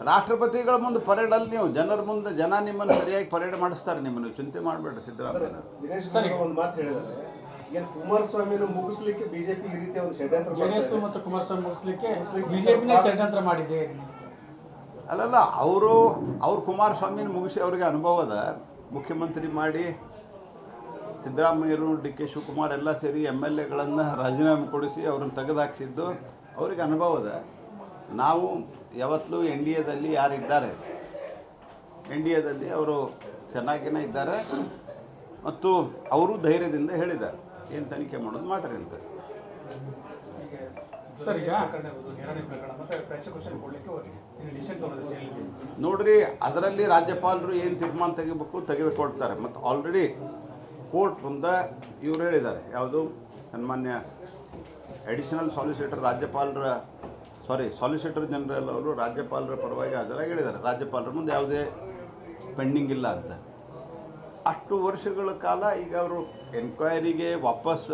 ರಾಷ್ಟ್ರಪತಿಗಳ ಮುಂದೆ ಪರೇಡ್ ಅಲ್ಲಿ ನೀವು ಜನರ ಮುಂದೆ ಜನ ನಿಮ್ಮನ್ನು ಸರಿಯಾಗಿ ಪರೇಡ್ ಮಾಡಿಸ್ತಾರೆ ನಿಮ್ಮನ್ನು ಚಿಂತೆ ಮಾಡಬೇಡ ಸಿದ್ದರಾಮಯ್ಯ. ಒಂದು ಮಾತು ಏನ್ ಕುಮಾರಸ್ವಾಮಿನ ಮುಗಿಸ್ಲಿಕ್ಕೆ ಬಿಜೆಪಿ ಈ ರೀತಿಯ ಒಂದು ಷಡ್ಯಂತ್ರ ಜೆಡಿಎಸ್. ಮತ್ತು ಕುಮಾರಸ್ವಾಮಿ ಮುಗಿಸ್ಲಿಕ್ಕೆ ಮುಗಿಸ್ಲಿಕ್ಕೆ ಬಿಜೆಪಿನೇ ಸ್ವಲ್ಪ- ಷಡ್ಯಂತ್ರ ಮಾಡಿದೆ ಅಲ್ಲಲ್ಲ ಅವರು ಅವ್ರು ಕುಮಾರಸ್ವಾಮಿನ ಮುಗಿಸಿ ಅವ್ರಿಗೆ ಅನುಭವ ಅದ ಮುಖ್ಯಮಂತ್ರಿ ಮಾಡಿ ಸಿದ್ದರಾಮಯ್ಯರು ಡಿ ಕೆ ಶಿವಕುಮಾರ್ ಎಲ್ಲ ಸೇರಿ ಎಂ ಎಲ್ ಎಗಳನ್ನು ರಾಜೀನಾಮೆ ಕೊಡಿಸಿ ಅವ್ರನ್ನ ತೆಗೆದಾಕ್ಸಿದ್ದು ಅವ್ರಿಗೆ ಅನುಭವ ಅದ ನಾವು ಯಾವತ್ತಲೂ ಎನ್ ಡಿ ಎದಲ್ಲಿ ಯಾರಿದ್ದಾರೆ? ಎನ್ ಡಿ ಎದಲ್ಲಿ ಅವರು ಚೆನ್ನಾಗಿನೇ ಇದ್ದಾರೆ ಮತ್ತು ಅವರು ಧೈರ್ಯದಿಂದ ಹೇಳಿದ್ದಾರೆ. ಏನು ತನಿಖೆ ಮಾಡೋದು ಮಾಡ್ರಿ ಅಂತ. ನೋಡ್ರಿ ಅದರಲ್ಲಿ ರಾಜ್ಯಪಾಲರು ಏನು ತೀರ್ಮಾನ ತೆಗಿಬೇಕು ತೆಗೆದುಕೊಡ್ತಾರೆ. ಮತ್ತು ಆಲ್ರೆಡಿ ಕೋರ್ಟ್ ಮುಂದೆ ಇವ್ರು ಹೇಳಿದ್ದಾರೆ. ಯಾವುದು? ಸನ್ಮಾನ್ಯ ಅಡಿಷನಲ್ ಸಾಲಿಸಿಟರ್ ರಾಜ್ಯಪಾಲರ ಸಾರಿ ಸಾಲಿಸಿಟರ್ ಜನರಲ್ ಅವರು ರಾಜ್ಯಪಾಲರ ಪರವಾಗಿ ಹಾಜರಾಗಿ ಹೇಳಿದ್ದಾರೆ ರಾಜ್ಯಪಾಲರ ಮುಂದೆ ಯಾವುದೇ ಪೆಂಡಿಂಗ್ ಇಲ್ಲ ಅಂತ. ಅಷ್ಟು ವರ್ಷಗಳ ಕಾಲ ಈಗ ಅವರು ಎನ್ಕ್ವೈರಿಗೆ ವಾಪಸ್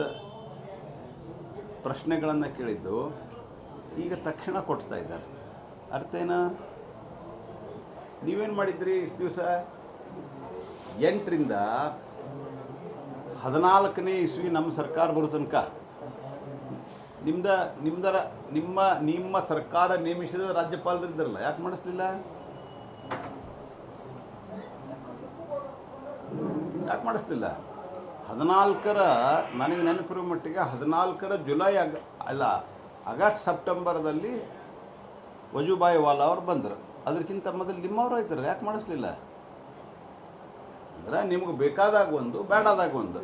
ಪ್ರಶ್ನೆಗಳನ್ನು ಕೇಳಿದ್ದು, ಈಗ ತಕ್ಷಣ ಕೊಡ್ತಾ ಇದ್ದಾರೆ. ಅರ್ಥ ಏನು? ನೀವೇನು ಮಾಡಿದ್ರಿ ಇಷ್ಟು ದಿವಸ? ಎಂಟರಿಂದ ಹದಿನಾಲ್ಕನೇ ಇಸ್ವಿ ನಮ್ಮ ಸರ್ಕಾರ ಬರೋ ತನಕ ನಿಮ್ದ, ನಿಮ್ದರ, ನಿಮ್ಮ ನಿಮ್ಮ ಸರ್ಕಾರ ನೇಮಿಸಿದ ರಾಜ್ಯಪಾಲರು ಇದ್ದಾರಲ್ಲ, ಯಾಕೆ ಮಾಡಿಸ್ಲಿಲ್ಲ? ಯಾಕೆ ಮಾಡಿಸ್ಲಿಲ್ಲ? ಹದಿನಾಲ್ಕರ, ನನಗೆ ನೆನಪಿರುವ ಮಟ್ಟಿಗೆ ಹದಿನಾಲ್ಕರ ಜುಲೈ ಅಗ, ಅಲ್ಲ, ಆಗಸ್ಟ್ ಸೆಪ್ಟೆಂಬರ್ದಲ್ಲಿ ವಜುಭಾಯಿ ವಾಲಾ ಅವರು ಬಂದರು. ಅದಕ್ಕಿಂತ ಮೊದಲು ನಿಮ್ಮವರು ಆಯ್ತಾರೆ ಯಾಕೆ ಮಾಡಿಸ್ಲಿಲ್ಲ? ಅಂದ್ರೆ ನಿಮ್ಗೆ ಬೇಕಾದಾಗ ಒಂದು ಬೇಡಾದಾಗ ಒಂದು.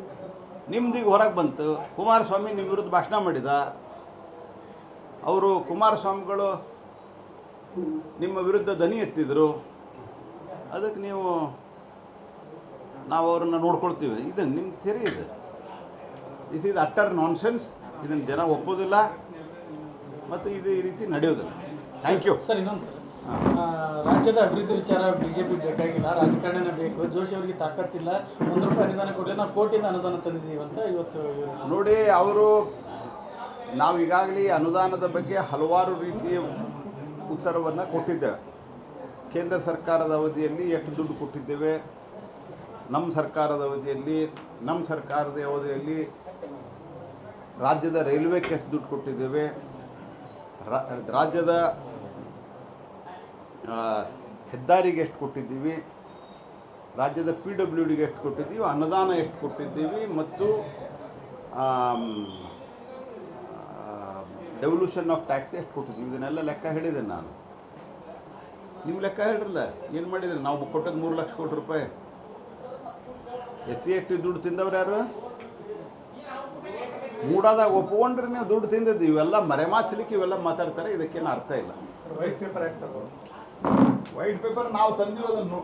ನಿಮ್ದೀಗ ಹೊರಗೆ ಬಂತು, ಕುಮಾರಸ್ವಾಮಿ ನಿಮ್ಮ ವಿರುದ್ಧ ಭಾಷಣ ಮಾಡಿದ ಅವರು ಕುಮಾರಸ್ವಾಮಿಗಳು ನಿಮ್ಮ ವಿರುದ್ಧ ದನಿ ಎತ್ತಿದ್ರು. ಅದಕ್ಕೆ ನೀವು ನಾವು ಅವ್ರನ್ನ ನೋಡ್ಕೊಳ್ತೀವಿ. ಇದು ನಿಮ್ಮ ಥಿಯರಿ ಇದು. ಇಸ್ ಇದು ಅಟ್ಟರ್ ನಾನ್ಸೆನ್ಸ್ ಇದನ್ನು ಜನ ಒಪ್ಪೋದಿಲ್ಲ. ಮತ್ತು ಇದು ಈ ರೀತಿ ನಡೆಯೋದಿಲ್ಲ ಥ್ಯಾಂಕ್ ಯು ಸರ್ ಇನ್ನೊಂದು ಸರ್. ರಾಜ್ಯದ ಅಭಿವೃದ್ಧಿ ವಿಚಾರ ಬಿಜೆಪಿ ಬೇಕಾಗಿಲ್ಲ. ರಾಜಕಾರಣನೇ ಬೇಕು. ಜೋಶಿ ಅವರಿಗೆ ತಾಕತ್ತಿಲ್ಲ. ಒಂದು ರೂಪಾಯಿ ಅನುದಾನ ಕೊಡಲಿ ನಾವು ಕೋಟಿಯಿಂದ ಅನುದಾನ ತಂದಿದ್ದೀವಿ ಅಂತ ಇವತ್ತು ನೋಡಿ ಅವರು ನಾವು ಈಗಾಗಲೇ ಅನುದಾನದ ಬಗ್ಗೆ ಹಲವಾರು ರೀತಿಯ ಉತ್ತರವನ್ನು ಕೊಟ್ಟಿದ್ದೇವೆ ಕೇಂದ್ರ ಸರ್ಕಾರದ ಅವಧಿಯಲ್ಲಿ ಎಷ್ಟು ದುಡ್ಡು ಕೊಟ್ಟಿದ್ದೇವೆ? ನಮ್ಮ ಸರ್ಕಾರದ ಅವಧಿಯಲ್ಲಿ, ನಮ್ಮ ಸರ್ಕಾರದ ಅವಧಿಯಲ್ಲಿ ರಾಜ್ಯದ ರೈಲ್ವೆಗೆ ಎಷ್ಟು ದುಡ್ಡು ಕೊಟ್ಟಿದ್ದೇವೆ? ರಾಜ್ಯದ ಹೆದ್ದಾರಿಗೆ ಎಷ್ಟು ಕೊಟ್ಟಿದ್ದೀವಿ? ರಾಜ್ಯದ ಪಿ ಡಬ್ಲ್ಯೂ ಡಿಗೆ ಎಷ್ಟು ಕೊಟ್ಟಿದ್ದೀವಿ? ಅನುದಾನ ಎಷ್ಟು ಕೊಟ್ಟಿದ್ದೀವಿ? ಮತ್ತು ಡೆವಲ್ಯೂಷನ್ ಆಫ್ ಟ್ಯಾಕ್ಸ್ ಎಷ್ಟು ಕೊಟ್ಟಿದ್ದೀವಿ ಇದನ್ನೆಲ್ಲ ಲೆಕ್ಕ ಹೇಳಿದೆ ನಾನು. ನೀವು ಲೆಕ್ಕ ಹೇಳಿರಲ್ಲ ಏನು ಮಾಡಿದ್ರೆ? ನಾವು ಕೊಟ್ಟದ್ದು ಮೂರು ಲಕ್ಷ ಕೋಟಿ ರೂಪಾಯಿ. ಎಸ್ ಸಿ ಎಸ್ ಟಿ ದುಡ್ಡು ತಿಂದವ್ರು ಯಾರು? ಮೂಡಾದಾಗ ಒಪ್ಕೊಂಡ್ರೆ ನೀವು ದುಡ್ಡು ತಿಂದಿದ್ದು. ಇವೆಲ್ಲ ಮರೆಮಾಚಲಿಕ್ಕೆ ಇವೆಲ್ಲ ಮಾತಾಡ್ತಾರೆ, ಇದಕ್ಕೇನು ಅರ್ಥ ಇಲ್ಲ. ವೈಟ್ ಪೇಪರ್ ವೈಟ್ ಪೇಪರ್ ನಾವು ತಂದಿರೋದನ್ನು.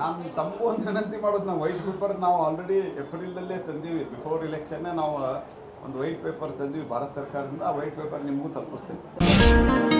ನಾನು ತಂಪು ಒಂದು ವಿನಂತಿ ಮಾಡೋದು, ನಾವು ವೈಟ್ ಪೇಪರ್ ನಾವು ಆಲ್ರೆಡಿ ಏಪ್ರಿಲ್ದಲ್ಲೇ ತಂದೀವಿ. ಬಿಫೋರ್ ಇಲೆಕ್ಷನ್ನೇ ನಾವು ಒಂದು ವೈಟ್ ಪೇಪರ್ ತಂದ್ವಿ ಭಾರತ ಸರ್ಕಾರದಿಂದ ಆ ವೈಟ್ ಪೇಪರ್ ನಿಮಗೂ ತಲುಪಿಸ್ತೀನಿ.